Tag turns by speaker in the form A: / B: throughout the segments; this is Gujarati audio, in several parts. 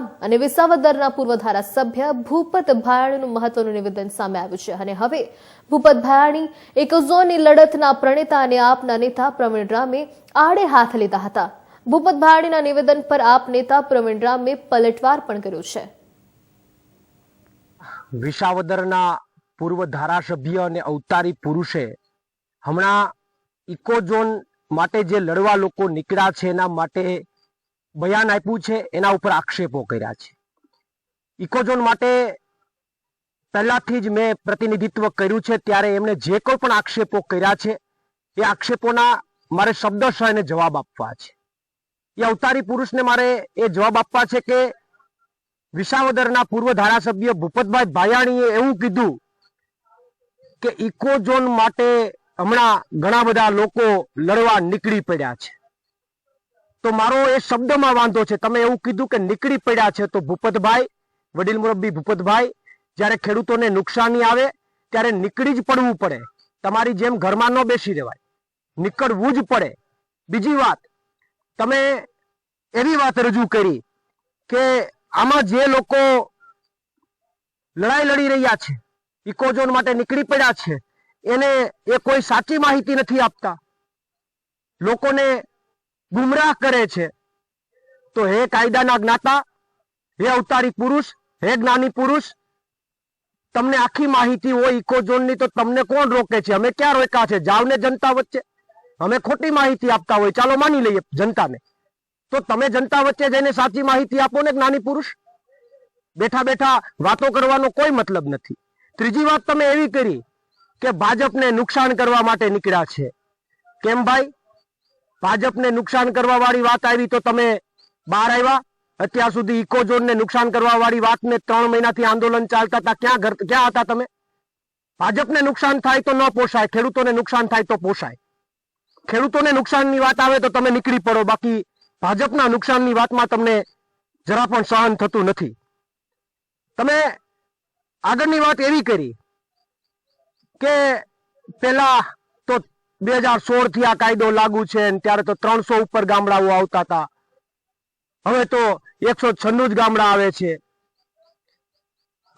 A: ગામ અને વિસાવદરના પૂર્વ ધારાસભ્ય ભૂપત ભાયાણીનું મહત્વનું નિવેદન સામે આવ્યું છે. અને હવે ભૂપત ભાયાણી એક ઝોનની લડતના પ્રણેતા અને આપના નેતા પ્રવીણ રામે આડે હાથ લીધા હતા. ભૂપત ભાયાણીના નિવેદન પર આપ નેતા પ્રવીણ રામે પલટવાર પણ કર્યો છે.
B: વિસાવદરના પૂર્વ ધારાસભ્ય અને અવતારી પુરુષે હમણાં ઇકોઝોન માટે જે લડવા લોકો નીકળ્યા છે, એના માટે બયાન આપ્યું છે, એના ઉપર આક્ષેપો કર્યા છે. ઇકોઝોન માટે પહેલાથી જ મેં પ્રતિનિધિત્વ કર્યું છે, ત્યારે એમણે જે કોઈ પણ આક્ષેપો કર્યા છે, એ આક્ષેપોના મારે શબ્દશઃ જવાબ આપવા છે. એ અવતારી પુરુષને મારે એ જવાબ આપવા છે કે, વિસાવદરના પૂર્વ ધારાસભ્ય ભૂપતભાઈ ભાયાણીએ એવું કીધું કે ઇકોઝોન માટે હમણાં ઘણા બધા લોકો લડવા નીકળી પડ્યા છે. તો મારો એ શબ્દમાં વાંધો છે. તમે એવું કીધું કે નીકળી પડ્યા છે તો ભૂપતભાઈ, વડીલ મુરબ્બી ભૂપતભાઈ, જ્યારે ખેડૂતોને નુકસાની આવે, ત્યારે નીકળી જ પડવું પડે. તમારી જેમ ઘરમાં ન બેસી રહેવાય. નીકળવું જ પડે. બીજી વાત, તમે એવી વાત રજૂ કરી કે આમાં જે લોકો લડાઈ લડી રહ્યા છે, ઇકોઝોન માટે નીકળી પડ્યા છે, એને એ કોઈ સાચી માહિતી નથી આપતા. લોકોને ગુમરાહ કરે છે. તો હે કાયદાના જ્ઞાતા, હે અવતારી પુરુષ, હે જ્ઞાની પુરુષ, તમને આખી માહિતી હોય ઇકોઝોનની તો તમને કોણ રોકે છે? અમે ક્યાં રોક્યા છે? જાવ ને જનતા વચ્ચે. અમે ખોટી માહિતી આપતા હોય. ચાલો માની લઈએ જનતાને. તો તમે જનતા વચ્ચે જઈને સાચી માહિતી આપો ને જ્ઞાની પુરુષ? બેઠા બેઠા વાતો કરવાનો કોઈ મતલબ નથી. ત્રીજી વાત તમે એવી કરી કે ભાજપને નુકસાન કરવા માટે નીકળ્યા છે. કેમ ભાઈ? ભાજપને નુકસાન કરવા વાળી વાત આવી તો તમે બહાર આવ્યા? અત્યાર સુધી ઇકોઝોનને નુકસાન કરવા વાળી વાતને ત્રણ મહિનાથી આંદોલન ચાલતા હતા. ક્યાં ઘર ક્યાં હતા તમે? ભાજપને નુકસાન થાય તો ન પોસાય, ખેડૂતોને નુકસાન થાય તો પોસાય. ખેડૂતોને નુકસાનની વાત આવે તો તમે નીકળી પડો. બાકી ભાજપના નુકસાનની વાતમાં તમને જરા પણ સહન થતું નથી. તમે આગળની વાત એવી કરી કે પેલા બે હજાર સોળથી આ કાયદો લાગુ છે ત્યારે તો ત્રણસો ઉપર ગામડાઓ આવતા હતા. હવે તો એકસો છન્નું જ ગામડા આવે છે.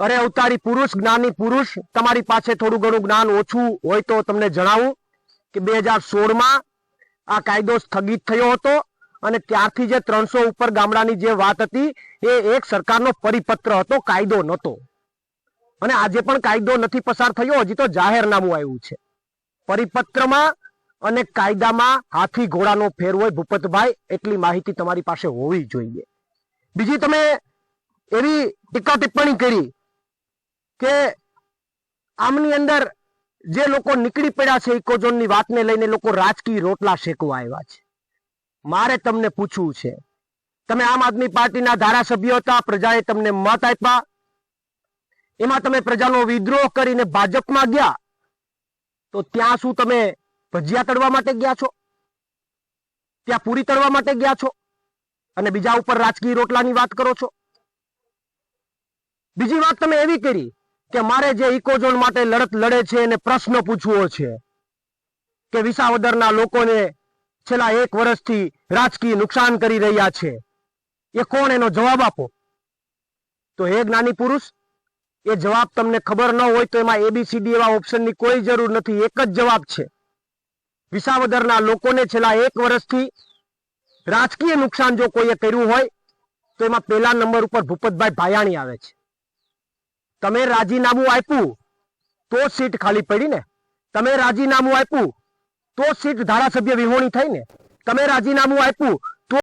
B: અરે અવતારી પુરુષ, જ્ઞાની પુરુષ, તમારી પાસે થોડું ઘણું જ્ઞાન ઓછું હોય તો તમને જણાવું કે બે હજાર સોળમાં આ કાયદો સ્થગિત થયો હતો અને ત્યારથી જે ત્રણસો ઉપર ગામડાની જે વાત હતી એ એક સરકારનો પરિપત્ર હતો, કાયદો નહોતો. અને આજે પણ કાયદો નથી પસાર થયો, હજી તો જાહેરનામું આવ્યું છે. પરિપત્રમાં અને કાયદામાં હાથી ઘોડાનો ફેર હોય ભૂપતભાઈ, એટલી માહિતી તમારી પાસે હોવી જોઈએ. બીજી તમે એવી ટીકા ટિપ્પણી કરી કે આમની અંદર જે લોકો નીકળી પડ્યા છે ઇકોઝોનની વાતને લઈને લોકો રાજકીય રોટલા શેકવા આવ્યા છે. મારે તમને પૂછવું છે, તમે આમ આદમી પાર્ટીના ધારાસભ્યો હતા, પ્રજાએ તમને મત આપ્યા, એમાં તમે પ્રજાનો વિદ્રોહ કરીને ભાજપમાં ગયા તો ત્યાં શું તમે ભજીયા તળવા માટે ગયા છો? ત્યાં પૂરી તળવા માટે ગયા છો? અને બીજા ઉપર રાજકીય રોટલાની વાત કરો છો? બીજી વાત તમે એવી કરી કે મારે જે ઇકોઝોન માટે લડત લડે છે એને પ્રશ્ન પૂછવો છે કે વિસાવદરના લોકોને છેલ્લા એક વર્ષથી રાજકીય નુકસાન કરી રહ્યા છે. એ કોણ? એનો જવાબ આપો. તો હે નાની પુરુષ એ જવાબ તમને ખબર ન હોય તો એમાં એબીસીડી એવા ઓપ્શનની કોઈ જરૂર નથી. એક જ જવાબ છે. વિસાવદરના લોકોને છેલ્લા એક વર્ષથી રાજકીય નુકસાન જો કોઈએ કર્યું હોય, તો એમાં પહેલા નંબર ઉપર ભૂપતભાઈ ભાયાણી આવે છે. તમે રાજીનામું આપ્યું, તો સીટ ખાલી પડી ને. તમે રાજીનામું આપ્યું, તો સીટ ધારાસભ્ય વિહોણી થઈ ને. તમે રાજીનામું આપ્યું